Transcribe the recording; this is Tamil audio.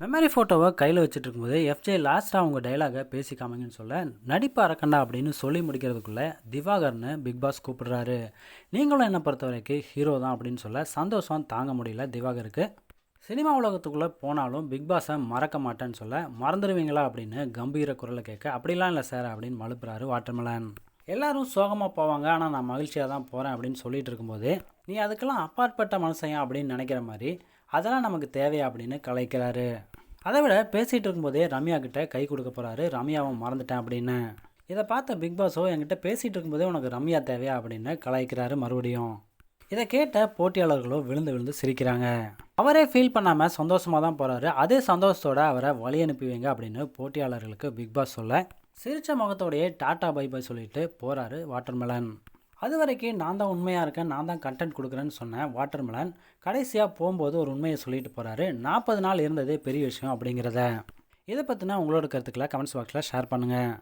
மெமரி ஃபோட்டோவை கையில் வச்சுட்டு இருக்கும்போது எஃப்ஜே லாஸ்ட்டாக அவங்க டைலாகை பேசிக்காமங்கன்னு சொல்ல நடிப்பு அரக்கண்டா அப்படின்னு சொல்லி முடிக்கிறதுக்குள்ளே திவாகர்னு பிக் பாஸ் கூப்பிடுறாரு. நீங்களும் என்னை பொறுத்த வரைக்கும் ஹீரோ தான் அப்படின்னு சொல்ல சந்தோஷம் தாங்க முடியல திவாகருக்கு. சினிமா உலகத்துக்குள்ளே போனாலும் பிக் பாஸை மறக்க மாட்டேன்னு சொல்ல மறந்துடுவீங்களா? அப்படின்னு கம்பீர குரலை கேட்க அப்படிலாம் இல்லை சார் அப்படின்னு மழுப்புறாரு வாட்டர்மலன். எல்லாரும் சோகமாக போவாங்க ஆனால் நான் மகிழ்ச்சியாக தான் போகிறேன் அப்படின்னு சொல்லிட்டு இருக்கும்போது நீ அதுக்கெல்லாம் அப்பாற்பட்ட மனுஷன் அப்படின்னு நினைக்கிற மாதிரி அதெல்லாம் நமக்கு தேவையா அப்படின்னு கலைக்கிறாரு அதை விட பேசிகிட்டு இருக்கும்போதே ரம்யா கிட்ட கை கொடுக்க போகிறாரு ரம்யாவும் மறந்துட்டேன் அப்படின்னு. இதை பார்த்த பிக் பாஸோ என்கிட்ட பேசிகிட்டு இருக்கும்போதே உனக்கு ரம்யா தேவையா அப்படின்னு கலாய்க்கிறாரு மறுபடியும். இதை கேட்ட போட்டியாளர்களோ விழுந்து விழுந்து சிரிக்கிறாங்க. அவரே ஃபீல் பண்ணாமல் சந்தோஷமாக தான் போகிறாரு அதே சந்தோஷத்தோட அவரை வழி அனுப்பிவிங்க அப்படின்னு போட்டியாளர்களுக்கு பிக் பாஸ் சொல்ல சிரிச்ச முகத்தோடையே டாட்டா பை பை சொல்லிட்டு போகிறாரு வாட்டர்மெலன். அது வரைக்கும் நான் தான் உண்மையாக இருக்கேன் நான் தான் கண்டென்ட் கொடுக்குறேன்னு சொன்னேன் வாட்டர்மெலன் கடைசியாக போகும்போது ஒரு உண்மையை சொல்லிட்டு போகிறாரு நாற்பது நாள் இருந்ததே பெரிய விஷயம் அப்படிங்கிறத. இதை பற்றினா உங்களோட கருத்துக்களை கமெண்ட்ஸ் பாக்ஸில் ஷேர் பண்ணுங்கள்